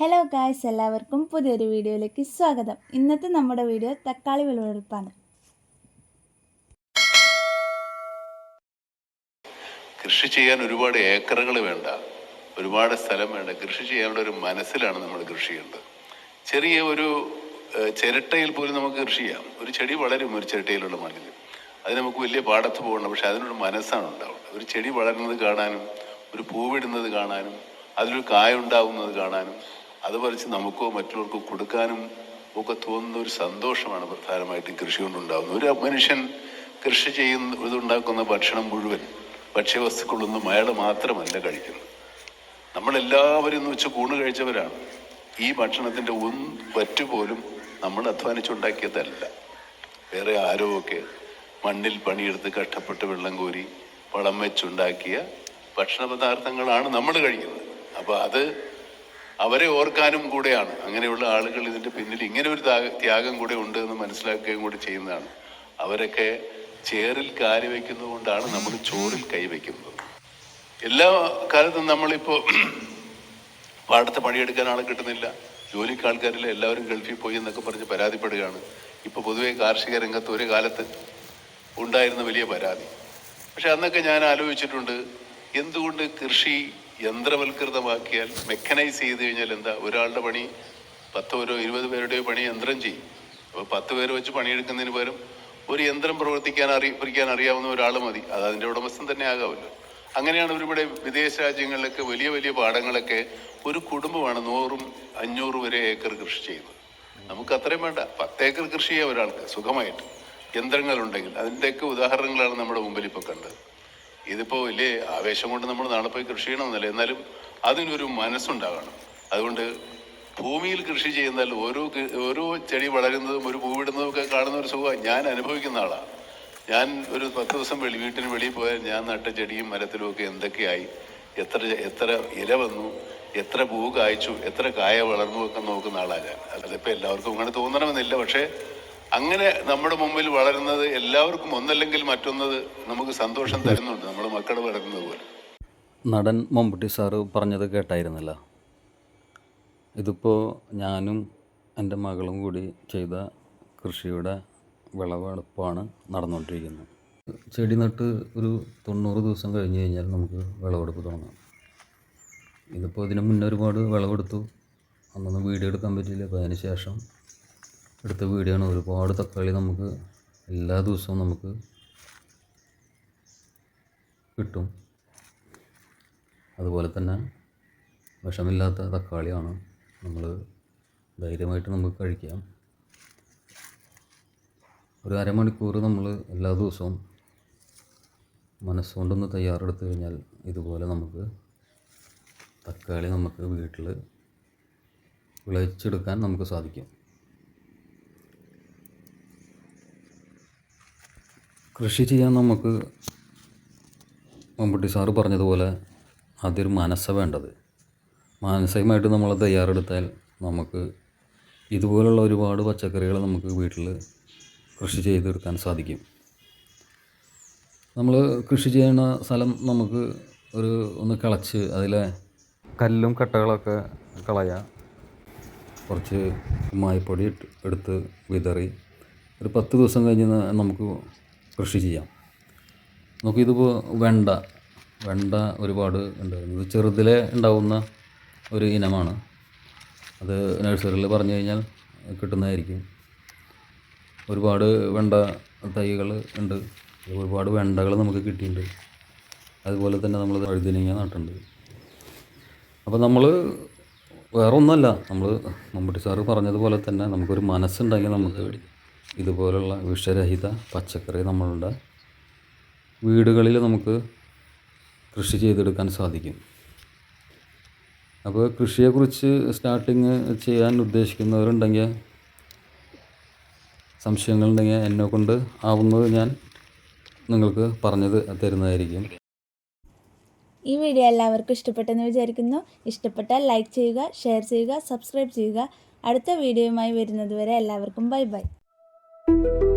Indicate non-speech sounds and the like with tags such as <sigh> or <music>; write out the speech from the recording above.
Hello guys എല്ലാവർക്കും പുതിയൊരു വീഡിയോയിലേക്ക് സ്വാഗതം. ഇന്നത്തെ നമ്മുടെ വീഡിയോ തക്കാളി വിളവെടുപ്പാണ്. കൃഷി ചെയ്യാൻ ഒരുപാട് ഏക്കറുകൾ വേണ്ട ഒരുപാട് സ്ഥലം വേണ്ട കൃഷി ചെയ്യാനുള്ള ഒരു മനസ്സിലാണ് നമ്മൾ കൃഷി ചെയ്യേണ്ടത്. ചെറിയ ഒരു ചിരട്ടയിൽ പോലും നമുക്ക് കൃഷി ചെയ്യാം. ഒരു ചെടി വളരും ഒരു ചിരട്ടയിലുള്ള മണ്ണിൽ അത് നമുക്ക് വലിയ പാടത്ത് പോകണം പക്ഷെ അതിനൊരു മനസ്സാണ് ഉണ്ടാവുന്നത്. ഒരു ചെടി വളരുന്നത് കാണാനും ഒരു പൂവിടുന്നത് കാണാനും അതിലൊരു കായ ഉണ്ടാവുന്നത് കാണാനും അത് പറിച്ച് നമുക്കോ മറ്റുള്ളവർക്കോ കൊടുക്കാനും ഒക്കെ തോന്നുന്ന ഒരു സന്തോഷമാണ് പ്രധാനമായിട്ടും കൃഷി കൊണ്ടുണ്ടാകുന്നത് ഒരു മനുഷ്യൻ കൃഷി ചെയ്യുന്ന ഇതുണ്ടാക്കുന്ന ഭക്ഷണം മുഴുവൻ ഭക്ഷ്യവസ്തുക്കളൊന്നും അയാൾ മാത്രമല്ല കഴിക്കുന്നത്. നമ്മളെല്ലാവരും എന്ന് വെച്ച് കൂണ് കഴിച്ചവരാണ്. ഈ ഭക്ഷണത്തിന്റെ ഒന്ന് പറ്റുപോലും നമ്മൾ അധ്വാനിച്ചുണ്ടാക്കിയതല്ല. വേറെ ആരോ ഒക്കെ മണ്ണിൽ പണിയെടുത്ത് കഷ്ടപ്പെട്ട് വെള്ളം കോരി വളം വെച്ചുണ്ടാക്കിയ ഭക്ഷണ പദാർത്ഥങ്ങളാണ് നമ്മൾ കഴിക്കുന്നത്. അപ്പോൾ അത് അവരെ ഓർക്കാനും കൂടെയാണ്. അങ്ങനെയുള്ള ആളുകൾ ഇതിന്റെ പിന്നിൽ ഇങ്ങനെ ഒരു ത്യാഗം കൂടെ ഉണ്ട് എന്ന് മനസ്സിലാക്കുകയും കൂടി ചെയ്യുന്നതാണ്. അവരൊക്കെ ചേറിൽ കാൽ വെക്കുന്നതുകൊണ്ടാണ് നമ്മൾ ചോറിൽ കൈവയ്ക്കുന്നത് എല്ലാ കാലത്തും നമ്മളിപ്പോൾ <clears throat> പാടത്ത് പണിയെടുക്കാൻ ആളെ കിട്ടുന്നില്ല. ജോലിക്ക് ആൾക്കാരില്ല. എല്ലാവരും ഗൾഫിൽ പോയി എന്നൊക്കെ പറഞ്ഞ് പരാതിപ്പെടുകയാണ്. ഇപ്പോൾ പൊതുവെ കാർഷിക രംഗത്ത് ഒരു കാലത്ത് ഉണ്ടായിരുന്ന വലിയ പരാതി. പക്ഷെ അന്നൊക്കെ ഞാൻ ആലോചിച്ചിട്ടുണ്ട് എന്തുകൊണ്ട് കൃഷി യന്ത്രവൽകൃതമാക്കിയാൽ മെക്കനൈസ് ചെയ്ത് കഴിഞ്ഞാൽ എന്താ? ഒരാളുടെ പണി പത്ത് പേരോ ഇരുപത് പേരുടെയോ പണി യന്ത്രം ചെയ്യും. അപ്പോൾ പത്ത് പേര് വെച്ച് പണിയെടുക്കുന്നതിന് പകരം ഒരു യന്ത്രം പ്രവർത്തിക്കാൻ അറി പ്രവർത്തിക്കാൻ അറിയാവുന്ന ഒരാൾ മതി. അത് അതിന്റെ ഉടമസ്ഥൻ തന്നെ ആകാമല്ലോ. അങ്ങനെയാണ് ഇവരിവിടെ വിദേശ രാജ്യങ്ങളിലൊക്കെ വലിയ വലിയ പാടങ്ങളൊക്കെ ഒരു കുടുംബമാണ് നൂറും അഞ്ഞൂറ് വരെ ഏക്കർ കൃഷി ചെയ്യുന്നത്. നമുക്ക് അത്രയും വേണ്ട. പത്ത് ഏക്കർ കൃഷി ചെയ്യാം ഒരാൾക്ക് സുഖമായിട്ട്. യന്ത്രങ്ങളുണ്ടെങ്കിൽ. അതിന്റെയൊക്കെ ഉദാഹരണങ്ങളാണ് നമ്മുടെ മുമ്പിൽ ഇപ്പോൾ കണ്ടത്. ഇതിപ്പോൾ വലിയ ആവേശം കൊണ്ട് നമ്മൾ നാളെ പോയി കൃഷി ചെയ്യണമെന്നല്ല? എന്നാലും അതിനൊരു മനസ്സുണ്ടാകണം. അതുകൊണ്ട് ഭൂമിയിൽ കൃഷി ചെയ്യുന്നാൽ ഓരോ ഓരോ ചെടി വളരുന്നതും ഒരു പൂവിടുന്നതും ഒക്കെ കാണുന്ന ഒരു സുഖം ഞാൻ അനുഭവിക്കുന്ന ആളാണ് ഞാൻ ഒരു പത്ത് ദിവസം വെളി വീട്ടിന് വെളിയിൽ പോയാൽ ഞാൻ നട്ട ചെടിയും മരത്തിലും ഒക്കെ എന്തൊക്കെയായി? എത്ര എത്ര ഇല വന്നു? എത്ര പൂ കായ്ച്ചു? എത്ര കായ വളർന്നു ഒക്കെ നോക്കുന്ന ആളാണ് അതിപ്പോൾ എല്ലാവർക്കും അങ്ങനെ തോന്നണമെന്നില്ല. പക്ഷേ അങ്ങനെ നമ്മുടെ മുമ്പിൽ വളരുന്നത് എല്ലാവർക്കും ഒന്നല്ലെങ്കിൽ മറ്റൊന്നത് നമുക്ക് സന്തോഷം തരുന്നുണ്ട്. നമ്മുടെ മക്കൾ വളരുന്നത് പോലെ. നടൻ മമ്മൂട്ടി സാറ് പറഞ്ഞത് കേട്ടായിരുന്നല്ല. ഇതിപ്പോൾ ഞാനും എന്റെ മകളും കൂടി ചെയ്ത കൃഷിയുടെ വിളവെടുപ്പാണ് നടന്നുകൊണ്ടിരിക്കുന്നത്. ചെടി നട്ട് ഒരു തൊണ്ണൂറ് ദിവസം കഴിഞ്ഞ് കഴിഞ്ഞാൽ നമുക്ക് വിളവെടുപ്പ് തുടങ്ങാം. ഇതിപ്പോൾ ഇതിന് മുന്നേ ഒരുപാട് വിളവെടുത്തു. അന്നൊന്നും വീഡിയോ എടുക്കാൻ പറ്റിയില്ല. അപ്പോൾ അതിന് ശേഷം എടുത്ത വീഡിയോ ആണ് ഒരുപാട് തക്കാളി നമുക്ക് എല്ലാ ദിവസവും നമുക്ക് കിട്ടും. അതുപോലെ തന്നെ വിഷമില്ലാത്ത തക്കാളിയാണ് നമ്മൾ ധൈര്യമായിട്ട് നമുക്ക് കഴിക്കാം. ഒരു അരമണിക്കൂർ നമ്മൾ എല്ലാ ദിവസവും മനസ്സുകൊണ്ടൊന്ന് തയ്യാറെടുത്ത് കഴിഞ്ഞാൽ ഇതുപോലെ നമുക്ക് തക്കാളി നമുക്ക് വീട്ടിൽ വിളയിച്ചെടുക്കാൻ നമുക്ക് സാധിക്കും. കൃഷി ചെയ്യാൻ നമുക്ക് മമ്മൂട്ടി സാറ് പറഞ്ഞതുപോലെ ആദ്യം മനസ്സ വേണ്ടത്. മാനസികമായിട്ട് നമ്മൾ തയ്യാറെടുത്താൽ നമുക്ക് ഇതുപോലുള്ള ഒരുപാട് പച്ചക്കറികൾ നമുക്ക് വീട്ടിൽ കൃഷി ചെയ്തെടുക്കാൻ സാധിക്കും. നമ്മൾ കൃഷി ചെയ്യുന്ന സ്ഥലം നമുക്ക് ഒരു ഒന്ന് കിളച്ച് അതിലെ കല്ലും കട്ടകളൊക്കെ കളയുക കുറച്ച് മായപ്പൊടി എടുത്ത് വിതറി. ഒരു പത്ത് ദിവസം കഴിഞ്ഞ് നമുക്ക് കൃഷി ചെയ്യാം. നമുക്കിതിപ്പോൾ വെണ്ട വെണ്ട ഒരുപാട് ഉണ്ടായിരുന്നു. ഇത് ചെറുതിലെ ഉണ്ടാവുന്ന ഒരു ഇനമാണ്. അത് നഴ്സറിയിൽ പറഞ്ഞു കഴിഞ്ഞാൽ കിട്ടുന്നതായിരിക്കും. ഒരുപാട് വെണ്ട തൈകൾ ഉണ്ട്. ഒരുപാട് വെണ്ടകൾ നമുക്ക് കിട്ടിയിട്ടുണ്ട്. അതുപോലെ തന്നെ നമ്മൾ വഴുതിനങ്ങ നട്ടിട്ടുണ്ട്. അപ്പോൾ നമ്മൾ വേറൊന്നുമല്ല. നമ്മൾ മമ്മൂട്ടി സാറ് പറഞ്ഞതുപോലെ തന്നെ നമുക്കൊരു മനസ്സുണ്ടെങ്കിൽ നമുക്ക് ഇതുപോലുള്ള വിഷരഹിത പച്ചക്കറി നമ്മളുടെ വീടുകളിൽ നമുക്ക് കൃഷി ചെയ്തെടുക്കാൻ സാധിക്കും. അപ്പോൾ കൃഷിയെക്കുറിച്ച് സ്റ്റാർട്ടിങ് ചെയ്യാൻ ഉദ്ദേശിക്കുന്നവരുണ്ടെങ്കിൽ സംശയങ്ങളുണ്ടെങ്കിൽ എന്നെ കൊണ്ട് ആവുന്നത് ഞാൻ നിങ്ങൾക്ക് പറഞ്ഞത് തരുന്നതായിരിക്കും. ഈ വീഡിയോ എല്ലാവർക്കും ഇഷ്ടപ്പെട്ടെന്ന് വിചാരിക്കുന്നു. ഇഷ്ടപ്പെട്ടാൽ ലൈക്ക് ചെയ്യുക ഷെയർ ചെയ്യുക സബ്സ്ക്രൈബ് ചെയ്യുക. അടുത്ത വീഡിയോയുമായി വരുന്നതുവരെ എല്ലാവർക്കും ബൈ ബൈ. thank you